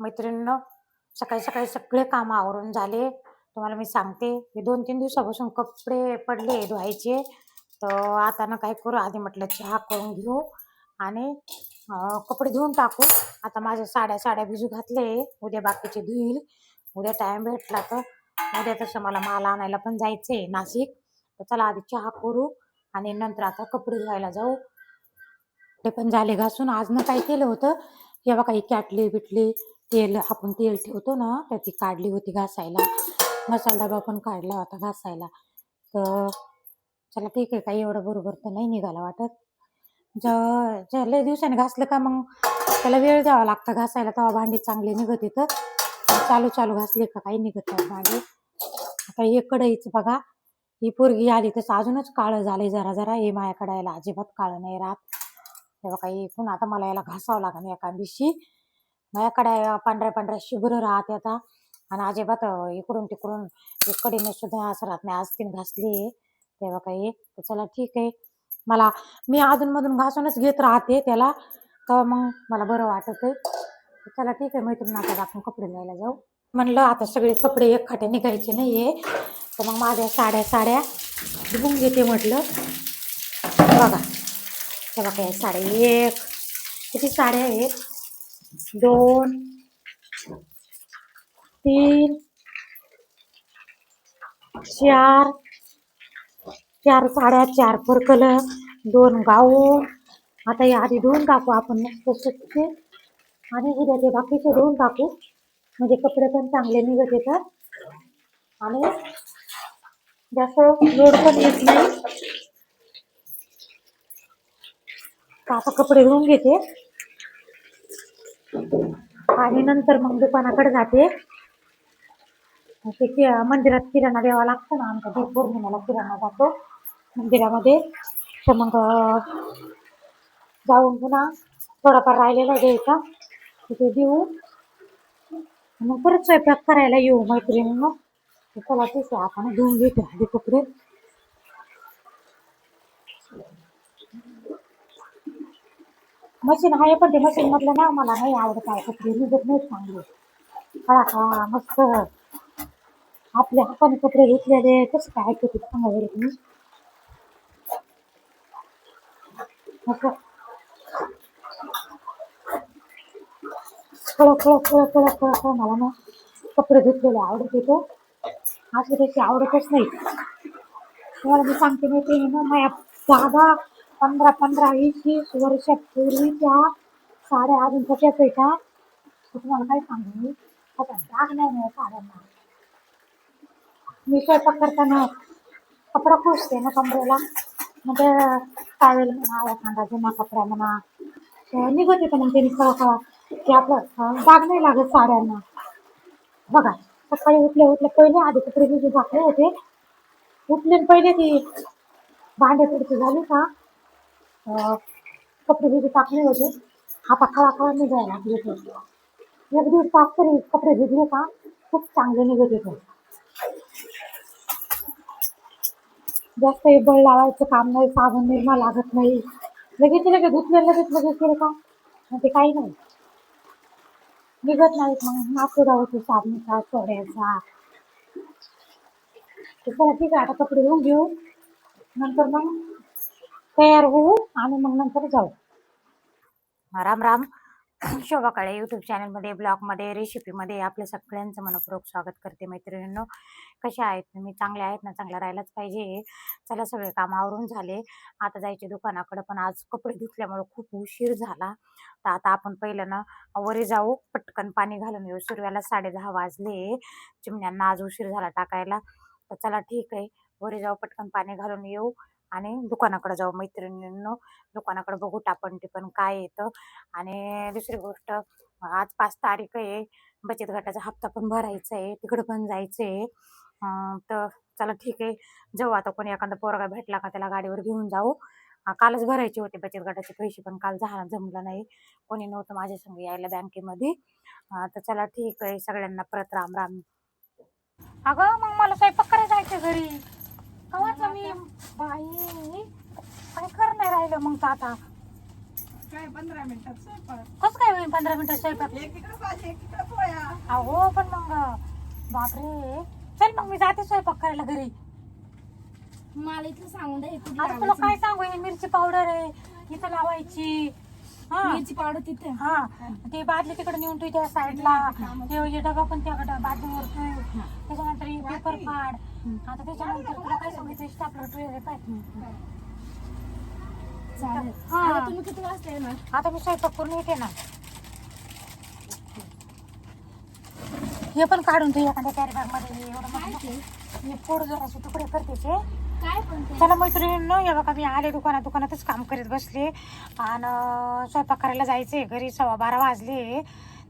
मैत्रिणीनं सकाळी सकाळी सगळे काम आवरून झाले. तुम्हाला मी सांगते मी दोन तीन दिवसापासून कपडे पडले धुवायचे. तर आता ना काय करू आधी म्हटलं चहा करून घेऊ आणि कपडे धुवून टाकू. आता माझ्या साड्या साड्या भिजू घातले. उद्या बाकीचे धुईल. उद्या टाइम भेटला तर उद्या तसं मला माल आणायला पण जायचंय नाशिक. तर चला आधी चहा करू आणि नंतर आता कपडे धुवायला जाऊ. ते पण झाले घासून. आज ना काय केलं होतं? हे बघा ही कॅटली बिटली तेल आपण तेल ठेवतो ना तर ती काढली होती घासायला. मसाला डबा पण काढला होता घासायला. तर चला ठीक आहे काही एवढं बरोबर तर नाही निघाला वाटत. ज्या ज- लय दिवसाने घासलं का मग? त्याला वेळ द्यावा लागतं घासायला तेव्हा भांडी चांगली निघत येतं चालू चालू घासले का काही निघत नाही भांडी. आता हे कढईचं बघा. ही पोरगी आली तसं अजूनच काळं झाले जरा जरा. हे माया कडायला अजिबात काळं नाही राहत. तेव्हा काही पुन्हा आता मला याला घासावं लागेल एका दिवशी. माझ्याकडे पांढऱ्या पांढऱ्या शुभ्र राहते आता. आणि अजिबात इकडून तिकडून इकडे सुद्धा असं राहत नाही. आज तीन घासली तेव्हा काही तर चला ठीक आहे. मला मी अधूनमधून घासूनच घेत राहते त्याला. तेव्हा मग? मला बरं वाटत आहे. चला ठीक आहे. मैत्रीण आता आपण कपडे न्यायला जाऊ. म्हणलं आता सगळे कपडे एक खाटे निघायचे आहे तर मग माझ्या साड्या साड्या धुवून घेते म्हटलं. बघा. तेव्हा काय साड्या एक. किती साड्या आहेत? दोन तीन चार चार साड्या चार पर कलर दोन गाऊन आता या आधी दोन टाकू आपण मस्त आणि उद्याचे बाकीचे दोन टाकू म्हणजे कपडे पण चांगले निघत येतात. आणि जास्त लोड पण येत नाही. आता कपडे धुवून घेते. आणि नंतर मग दुकानाकडे जाते. ते कि- मंदिरात किराणा द्यावा लागतो ना आमच्या दीप पौर्णिमेला किराणा जातो. मंदिरामध्ये. तर मग जाऊन पुन्हा थोडाफार राहिलेला द्यायचा तिथे देऊ. मग परत स्वयंपाक करायला येऊ मैत्रिणी मग चला ठीक आहे आपण धुवून घेतो आधी कपडे. मशीन आहे पण ते मशीन मधलं ना मला नाही आवडत आहे. कपडे निघत नाही चांगले. हा हा मस्त. आपल्या हाताने कपडे घेतलेले कसं काय ऐकते सांगा बरं तुम्ही? असं खळ खळ खळ खळ खळ खळ मला ना कपडे धुतलेले आवडत येतो असं त्याची आवडतच नाही. तुम्हाला मी सांगते माहिती आहे ना माझ्या दादा पंधरा पंधरा वीस वीस वर्षापूर्वीच्या साड्या अजून कशा पेठा तुम्हाला काय सांगू? मी आता डाग नाही मिळत साड्यांना. मी स्वयंपाक करताना कपडा पुसते ना कमरेला. म्हणजे टावेल म्हणा एखादा जुना कपडा म्हणा. तर निघत येतं मग त्यांनी कवा कवा आपलं अं, डाग नाही लागत साड्यांना. बघा सकाळी उठले उठले पहिले आधी कपडे भिजून टाकले होते. उठले आणि पहिले ती भांडे पुढची झाली का? कपडे भिजू टाकले होते. आता खळा खळा निघायला लागले होते एक दीड तास तरी कपडे भिजले का खूप चांगले निघत होते. जास्त बळ लावायचं काम नाही साबण निर्मा लागत नाही. लगेच लगेच धुतले लगेच लगेच केलं का? मग ते काही नाही. निघत नाहीत मग नाकोडा होतो साबणीचा सोड्याचा. चला ठीक आहे आता कपडे धुवून घेऊ. नंतर मग तयार होऊ आणि मग नंतर जाऊ. राम राम. शोभा काळे यूट्यूब चॅनलमध्ये ब्लॉगमध्ये रेसिपीमध्ये आपल्या सगळ्यांचं मनपूर्वक स्वागत करते मैत्रिणींनो. कशा आहेत? तुम्ही चांगल्या आहेत ना? चांगल्या राहायलाच पाहिजे. चला सगळे काम आवरून झाले. आता जायचे दुकानाकडे पण आज कपडे धुतल्यामुळे खूप उशीर झाला. तर आता आपण पहिलं ना वरी जाऊ पटकन पाणी घालून येऊ. सूर्याला साडे दहा वाजले. चिमण्यांना आज उशीर झाला टाकायला. तर चला ठीक आहे. वरी जाऊ पटकन पाणी घालून येऊ. आणि दुकानाकडे जाऊ मैत्रिणींनो दुकानाकडे बघू टापण टिपण काय येतं. आणि दुसरी गोष्ट आज पाच तारीख आहे. बचत गटाचा हप्ता पण भरायचा आहे. तिकडं पण जायचं आहे. तर चला ठीक आहे. जाऊ आता कोणी एखादा पोरगा भेटला का त्याला गाडीवर घेऊन जाऊ. कालच भरायचे होते बचत गटाचे पैसे पण काल झाला जमलं नाही. कोणी नव्हतं माझ्या संग यायला बँकेमध्ये. तर चला ठीक आहे. सगळ्यांना परत राम. राम अगं मग मला स्वयंपाक करायला जायचं घरी? कवाच मी बाई काय कर नाही राहिलं मग तर आता? काय पंधरा मिनिटात स्वयंपाक? कसं काय होईल पंधरा मिनिटं स्वयंपाक? एक एक अहो पण मग बापरे. चल मग मी जाते स्वयंपाक करायला घरी. मला इथलं सांगून द्या हे कुठे आता तुला लावायचं. काय सांगू ही मिरची पावडर आहे इथं लावायची. हा. मिरची पावडर तिथे. हा. ते बादली तिकडे नेऊन ठेव त्या साईडला. ते हे डबा पण त्या बादलीवर ठेव. त्याच्यानंतर हे पेपर फाड आता त्याच्यानंतर तुला काय सांगायचं ठेवले पाय चालेल. हा. आता तुम्ही किती वाजता येणार? आता मी स्वयंपाक करून येते ना. हे पण काढून ठेव एखाद्या कॅरी बॅगमध्ये. हे एवढं काय मोठं. ते? हे पोड जराचे तुकडे करते ते काय पण ते? चला मैत्रिणींनो हे बघा मी आले दुकानात. दुकानातच काम करीत बसले. आणि स्वयंपाक करायला जायचे घरी सव्वा बारा वाजले.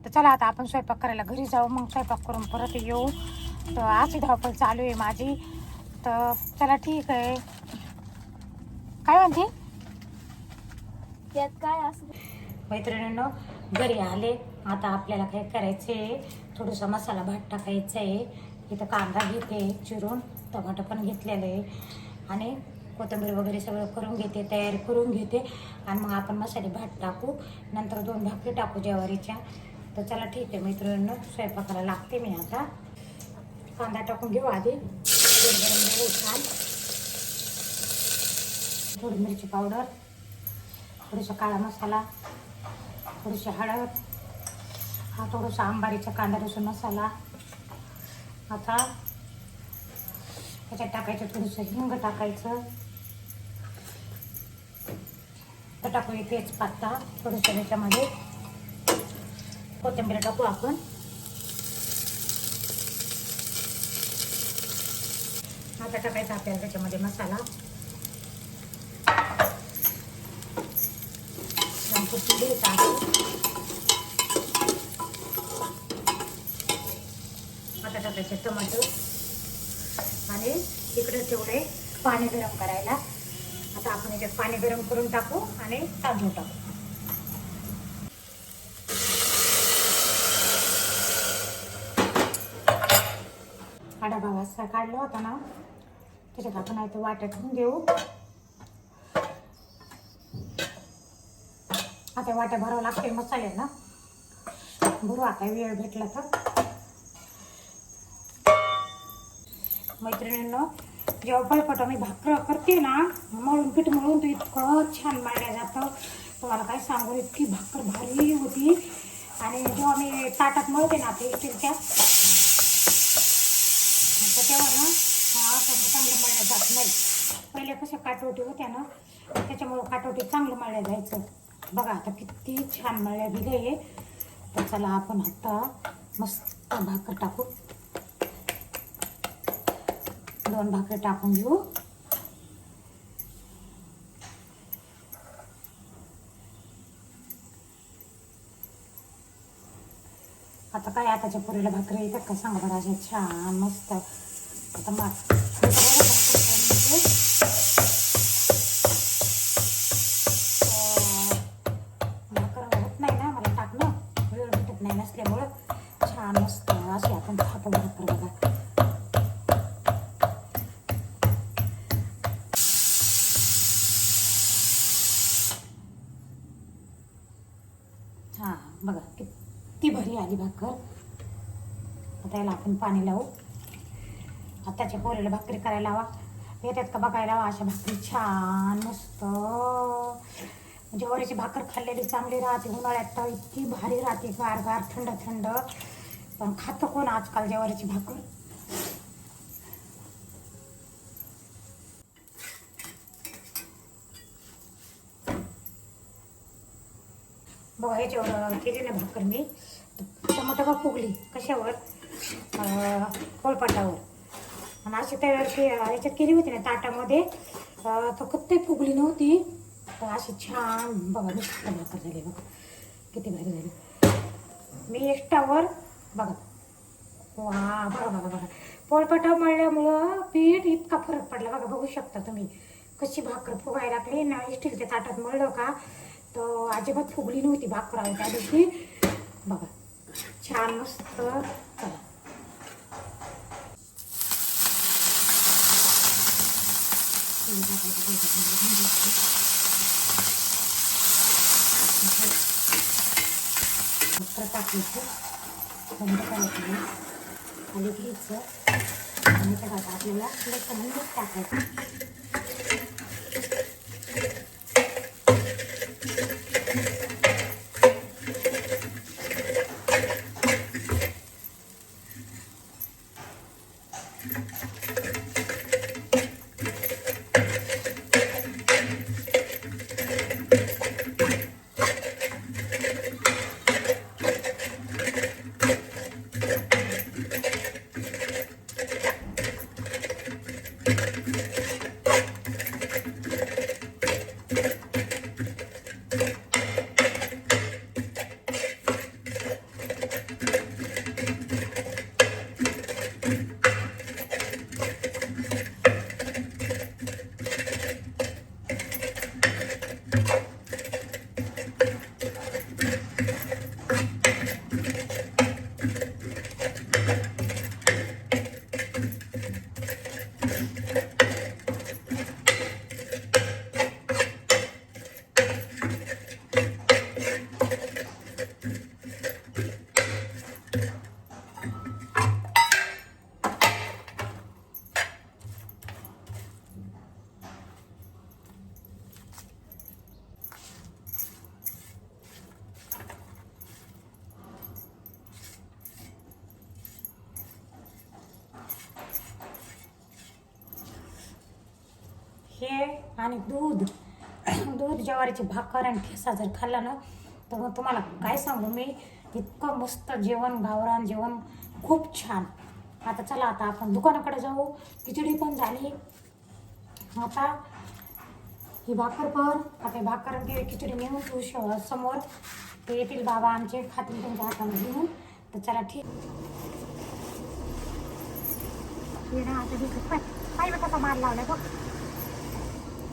तर चला आता आपण स्वयंपाक करायला घरी जाऊ. मग स्वयंपाक करून परत येऊ. तर अशी धावपळ चालू आहे माझी. तर चला ठीक आहे. काय म्हणते? त्यात काय असं मैत्रिणींनो घरी आले. आता आपल्याला काय करायचं आहे थोडासा मसाला भात टाकायचा आहे इथं कांदा घेते चिरून टमाटर पण घेतलेलं आहे. आणि कोथिंबीर वगैरे सगळं करून घेते तयारी करून घेते. आणि मग आपण मसाले भात टाकू. नंतर दोन भाकरी टाकू ज्वारीच्या. तर चला ठीक आहे मैत्रिणींनो स्वयंपाकाला लागते मी आता. कांदा टाकून घेऊ आधी. छान थोडी मिरची पावडर. थोडासा काळा मसाला. थोडीशी हळद. हा थोडासा आंबारीचा कांदा लसूण मसाला. आता त्याच्यात टाकायचं थोडंसं हिंग टाकायचं. तर टाकू तेच पात्ता थोडंसं त्याच्यामध्ये कोथिंबीर टाकू आपण. आता टाकायचा आपल्याला त्याच्यामध्ये मसाला. आता टाकायचे टमाटो आणि इकडे ठेवले पाणी गरम करायला. आता आपण याच्यात पाणी गरम करून टाकू आणि तांदूळ टाकू. काळा डबा काढला होता ना त्याच्यात आपण आता वाट्यात घेऊ. देऊ आता वाट्या भरावं लागते मसाले ना. भरू आता वेळ भेटला तर. मैत्रिणींनो जेव्हा पळपट मी भाकर करते ना मळून पीठ मळून तर इतकं छान मारल्या जातं. तुम्हाला काय सांगू इतकी भाकर भारी होती. आणि जेव्हा मी ताटात मळते ना ते स्टीलच्या तर तेव्हा ना हा असं चांगलं मळल्या जात नाही काटवटी होत्या ना त्याच्यामुळं काटवटी चांगलं मळल्या जायचं. बघा आता किती छान मळल्या गेले आहे तर चला आपण आता मस्त भाकर टाकू. दोन भाकरी टाकून घेऊ. आता काय आताच्या पुरीला भाकरी येतात का? सांगा बरं अशा छान मस्त. आता मग आपण पाणी लावू. आताच्या पोरीला भाकरी करायला लावा. येतात का बघायला लावा अशा भाकरी. छान मस्त. म्हणजे ज्वारीची भाकर खाल्लेली चांगली राहते. उन्हाळ्यात तर इतकी भारी राहते. गार गार थंड थंड. पण खातं कोण आजकाल ज्वारीची भाकर? बघा ह्याच्यावर केली ना भाकर मी. टमाटर का फुगली. कशावर? कोलपाटावर. आणि अशी तयार के याच्यात केली होती ना ताटामध्ये. फक्त ते फुगली नव्हती. तर अशी छान बघा मस्त भाकर झाली बघा. किती भारी झाली. मी एक्स्ट्रावर बघा. वा बघा बघा बघा. पोळपाटा मळल्यामुळं पीठ इतका फरक पडला. बघा बघू शकता तुम्ही. कशी भाकर फुगायला लागली. ना स्टीलच्या ताटात मळलं का? तर अजिबात फुगली नव्हती भाकर आहे त्या दिवशी. बघा. छान मस्त तेल टाकायचं, तेल टाकायचं. टाकायचं करायचं घ्यायचं आणि त्यात आपल्याला लसूण आणि मीठ टाकायचं हे आणि दूध. दूध ज्वारीची भाकर आणि ठेसा जर खाल्ला ना तर मग तुम्हाला काय सांगू मी? इतकं मस्त जेवण गावरान जेवण खूप छान. आता चला आता आपण दुकानाकडे जाऊ. खिचडी पण झाली. आता ही भाकर पण. आता भाकर खिचडी नेऊन ठेवू समोर. ते येतील बाबा आमचे खातील त्यांच्या हाताने घेऊन. तर चला ठीक. आता दिसत पाय मार लावलाय बघ.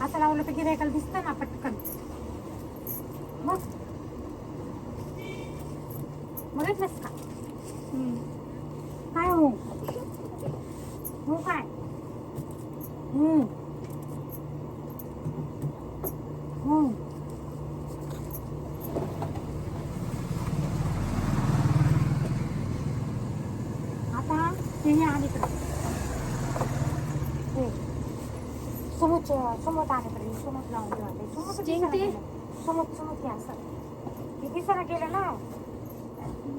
असं लावलं तर गिरायकाला दिसतं ना पटकन. मग? बघितलंस का काय हो हो काय हम्म. हो आता ते हे अलीकडं हे समोच समोर अलीकडे समोर लावून ठेवा समोर जिंकते? समोर समोर ते असं ते दिसायला गेलं ना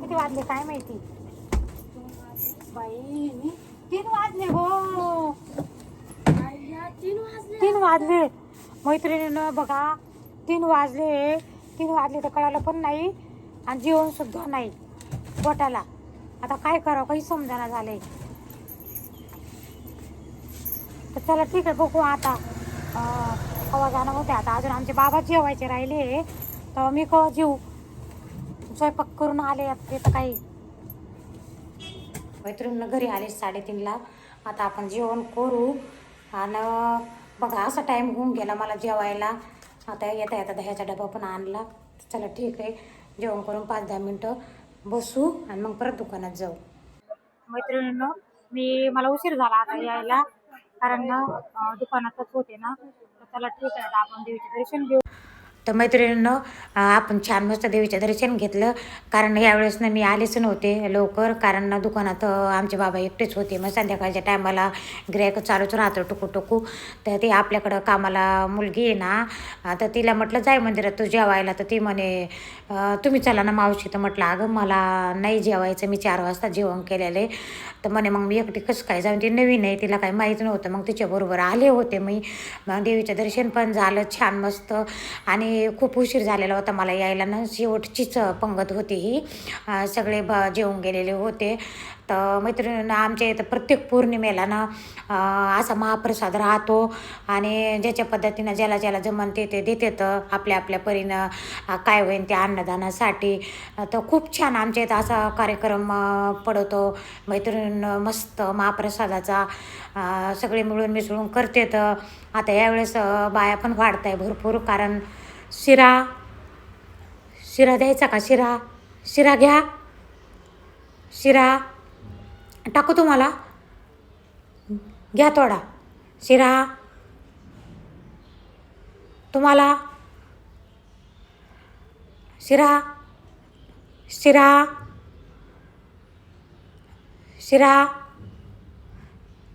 किती वाजले काय माहिती बाई तीन वाजले हो तीन तीन वाजले मैत्रिणीनं बघा तीन वाजले तीन वाजले तर कळालं पण नाही आणि जेवण सुद्धा नाही पोटाला आता काय करावं काही समजाना झालंय तर चला ठीक आहे बघू आता. कवा जाणं होते आता. अजून आमचे बाबा जेवायचे राहिले. तेव्हा मी कवा जेऊ? स्वयंपाक करून आले ते तर काही. मैत्रिणीनं घरी आले साडेतीनला. आता आपण जेवण करू. आणि बघा असा टाईम होऊन गेला मला जेवायला. आता येता येता दह्याचा डबा पण आणला. चला ठीक आहे. जेवण करून पाच दहा मिनटं बसू आणि मग परत दुकानात जाऊ. मैत्रिणीनं मी मला उशीर झाला आता यायला. कारण ना दुकानातच होते ना तर चला ठीक आहे आपण देवीचे दर्शन घेऊ. तर मैत्रिणींनो आपण छान मस्त देवीचं दर्शन घेतलं. कारण यावेळेस ना मी आलेच नव्हते लवकर. कारण ना दुकानात आमचे बाबा एकटेच होते. मग संध्याकाळच्या टायमाला गिरायक चालूच राहतो टुकू टुकू. तर ते आपल्याकडं कामाला मुलगी आहे ना तर तिला म्हटलं जाय मंदिरात तू जेवायला. तर ती म्हणे तुम्ही चला ना मावशी. तर म्हटलं अगं मला नाही जेवायचं. मी चार वाजता जेवण केलेले तर म्हणे मग मी एकटी कसं काय जाऊन? ती नवीन आहे तिला काही माहीत नव्हतं. मग तिच्याबरोबर आले होते मी. मग देवीचं दर्शन पण झालं छान मस्त. आणि खूप उशीर झालेला होता. मला यायला ना शेवटचीच पंगत होती ही. सगळे ब जेवून गेलेले होते. तर मैत्रिणींना आमच्या इथं प्रत्येक पौर्णिमेला ना असा महाप्रसाद राहतो. आणि ज्याच्या पद्धतीनं ज्याला ज्याला जमनते ते देतात आपल्या आपल्या परीनं काय होईल त्या अन्नदानासाठी. तर खूप छान आमच्या इथं असा कार्यक्रम पडतो. मैत्रीण मस्त महाप्रसादाचा सगळे मिळून मिसळून करते तर. आता यावेळेस बाया पण वाढत आहे भरपूर. कारण शिरा. शिरा द्यायचा का? शिरा. शिरा घ्या. शिरा. टाकू तुम्हाला? घ्या थोडा. शिरा. तुम्हाला? शिरा. शिरा. शिरा.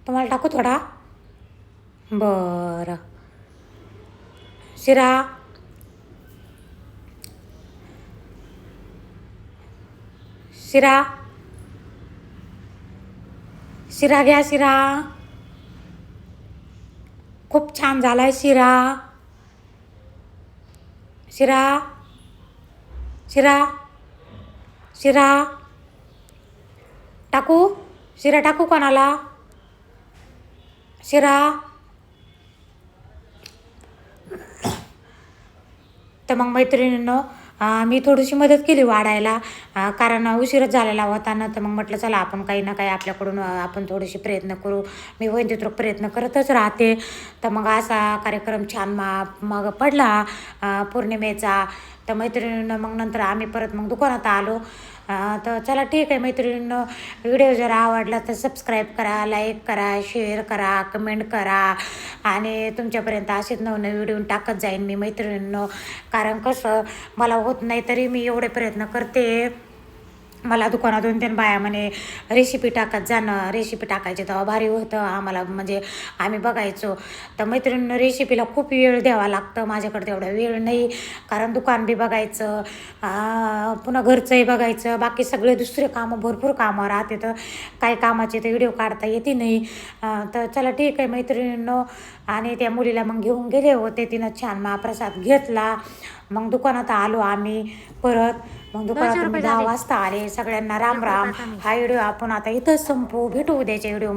तुम्हाला टाकू थोडा? बरं. शिरा. शिरा. शिरा घ्या शिरा. खूप छान झालाय शिरा. शिरा. शिरा. शिरा. टाकू? शिरा टाकू कोणाला? शिरा. तर मग मैत्रिणींनो मी थोडीशी मदत केली वाढायला. कारण उशीरच झालेला होता ना तर मग म्हटलं चला आपण काही ना काही आपल्याकडून आपण थोडेसे प्रयत्न करू. मी होईन प्रयत्न करतच राहते. तर मग असा कार्यक्रम छान मा मग पडला पौर्णिमेचा. तर मैत्रिणीनं मग नंतर आम्ही परत मग दुकानात आलो. तर चला ठीक आहे मैत्रिणींनो. व्हिडिओ जर आवडला तर सबस्क्राईब करा लाईक करा शेअर करा कमेंट करा. आणि तुमच्यापर्यंत असेच नवनवीन व्हिडिओ टाकत जाईन मी मैत्रिणींनो. कारण कसं मला होत नाही तरी मी एवढे प्रयत्न करते. मला दुकानातून तीन बाया म्हणे रेसिपी टाकत जाणं रेसिपी टाकायची तेव्हा भारी होतं. आम्हाला म्हणजे आम्ही बघायचो. तर मैत्रिणीनं रेसिपीला खूप वेळ द्यावा लागतं. माझ्याकडे तेवढा वेळ नाही. कारण दुकान बी बघायचं पुन्हा घरचंही बघायचं. बाकी सगळे दुसरे कामं भरपूर कामं राहते. तर काही कामाचे तर व्हिडिओ काढता येते नाही. तर चला ठीक आहे मैत्रिणींनो. आणि त्या मुलीला मग घेऊन गेले होते. तिनं छान महाप्रसाद घेतला. मग दुकानात आलो आम्ही परत. मग दुकानात दहा वाजता आले सगळ्यांना राम राम हा व्हिडिओ आपण आता इथंच संपू. भेटू उद्याच्या व्हिडिओ